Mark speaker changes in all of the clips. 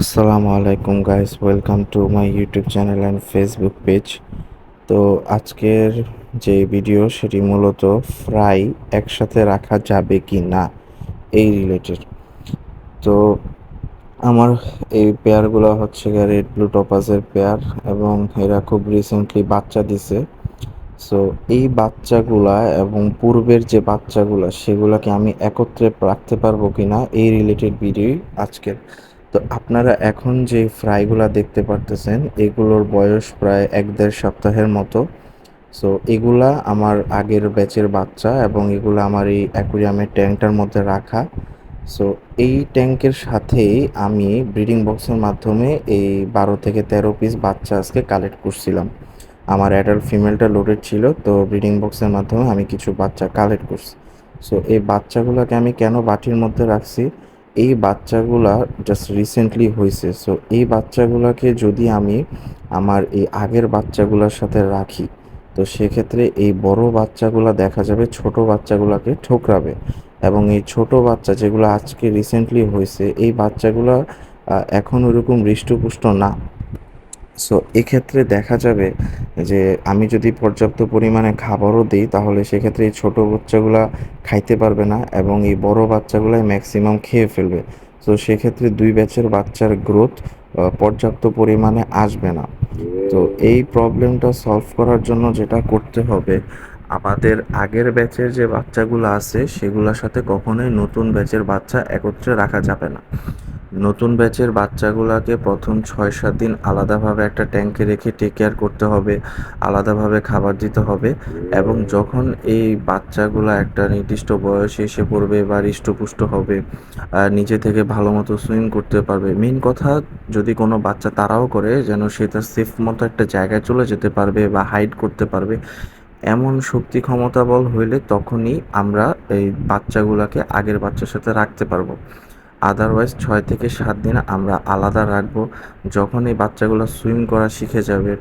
Speaker 1: আসসালামু আলাইকুম guys welcome to my YouTube channel and Facebook page তো আজকের যে ভিডিও সেটি মূলত ফ্রাই একসাথে রাখা যাবে কি না, এই রিলেটেড তো আমার এই পেয়ারগুলো হচ্ছে রেড ব্লু টপাসের পেয়ার এবং এরা খুব রিসেন্টলি বাচ্চা দিছে। সো এই বাচ্চাগুলা এবং পূর্বের যে বাচ্চাগুলা, সেগুলাকে আমি একত্রে রাখতে পারব কি না এই রিলেটেড ভিডিওই আজকের। তো আপনারা এখন যে ফ্রাইগুলা দেখতে পারতেছেন, এগুলোর বয়স প্রায় এক দেড় সপ্তাহের মতো। সো এগুলা আমার আগের ব্যাচের বাচ্চা এবং এগুলো আমার এই অ্যাকুরিয়ামের ট্যাঙ্কটার মধ্যে রাখা। সো এই ট্যাঙ্কের সাথেই আমি ব্রিডিং বক্সের মাধ্যমে এই বারো থেকে তেরো পিস বাচ্চা আজকে কালেক্ট করছিলাম। আমার অ্যাডাল্ট ফিমেলটা লোডেড ছিল, তো ব্রিডিং বক্সের মাধ্যমে আমি কিছু বাচ্চা কালেক্ট করছি। সো এই বাচ্চাগুলোকে আমি কেন বাটির মধ্যে রাখছি? এই বাচ্চাগুলা জাস্ট রিসেন্টলি হয়েছে সো এই বাচ্চাগুলোকে যদি আমি আমার এই আগের বাচ্চাগুলোর সাথে রাখি, তো সেক্ষেত্রে এই বড় বাচ্চাগুলো দেখা যাবে ছোট বাচ্চাগুলোকে ঠোকরাবে। এবং এই ছোট বাচ্চা যেগুলো আজকে রিসেন্টলি হয়েছে এই বাচ্চাগুলো এখন ওরকম হৃষ্টপুষ্ট না। সো এক্ষেত্রে দেখা যাবে যে আমি যদি পর্যাপ্ত পরিমাণে খাবারও দিই, তাহলে সেক্ষেত্রে এই ছোটো বাচ্চাগুলা খাইতে পারবে না এবং এই বড় বাচ্চাগুলাই ম্যাক্সিমাম খেয়ে ফেলবে। তো সেক্ষেত্রে দুই ব্যাচের বাচ্চার গ্রোথ পর্যাপ্ত পরিমাণে আসবে না। তো এই প্রবলেমটা সলভ করার জন্য যেটা করতে হবে, আমাদের আগের ব্যাচের যে বাচ্চাগুলো আছে, সেগুলোর সাথে কখনোই নতুন ব্যাচের বাচ্চা একত্রে রাখা যাবে না। নতুন ব্যাচের বাচ্চাগুলোকে প্রথম ছয় সাত দিন আলাদাভাবে একটা ট্যাঙ্কে রেখে টেক কেয়ার করতে হবে, আলাদাভাবে খাবার দিতে হবে এবং যখন এই বাচ্চাগুলো একটা নির্দিষ্ট বয়সে এসে পড়বে বা হৃষ্টপুষ্ট হবে নিজে থেকে ভালো মতো সুইম করতে পারবে। মেন কথা, যদি কোনো বাচ্চা তারাও করে, যেন সে তার সেফ মতো একটা জায়গায় চলে যেতে পারবে বা হাইড করতে পারবে। এমন শক্তি ক্ষমতা বল হইলে তখনই আমরা এই বাচ্চাগুলোকে আগের বাচ্চার সাথে রাখতে পারব। আদারওয়াইজ ছয় থেকে সাত দিন আমরা আলাদা রাখব। যখন এই বাচ্চাগুলো সুইম করা শিখে যাবে,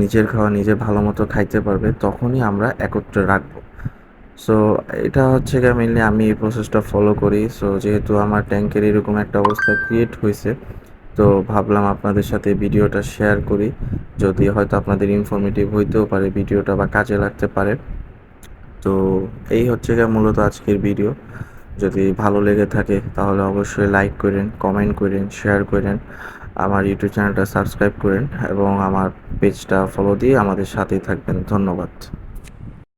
Speaker 1: নিজের খাওয়া নিজে ভালো মতো খাইতে পারবে, তখনই আমরা একত্রে রাখব। সো এটা হচ্ছে গিয়ে মেনলি আমি এই প্রসেসটা ফলো করি। সো যেহেতু আমার ট্যাঙ্কের এরকম একটা অবস্থা ক্রিয়েট হয়েছে, তো ভাবলাম আপনাদের সাথে ভিডিওটা শেয়ার করি। যদি হয়তো আপনাদের ইনফরমেটিভ হইতেও পারে ভিডিওটা বা কাজে লাগতে পারে। তো এই হচ্ছে গিয়ে মূলত আজকের ভিডিও যদি ভালো লেগে থাকে, তাহলে অবশ্যই লাইক করেন কমেন্ট করেন শেয়ার করেন, আমার ইউটিউব চ্যানেলটা সাবস্ক্রাইব করেন এবং আমার পেজটা ফলো দিয়ে আমাদের সাথেই থাকবেন। ধন্যবাদ।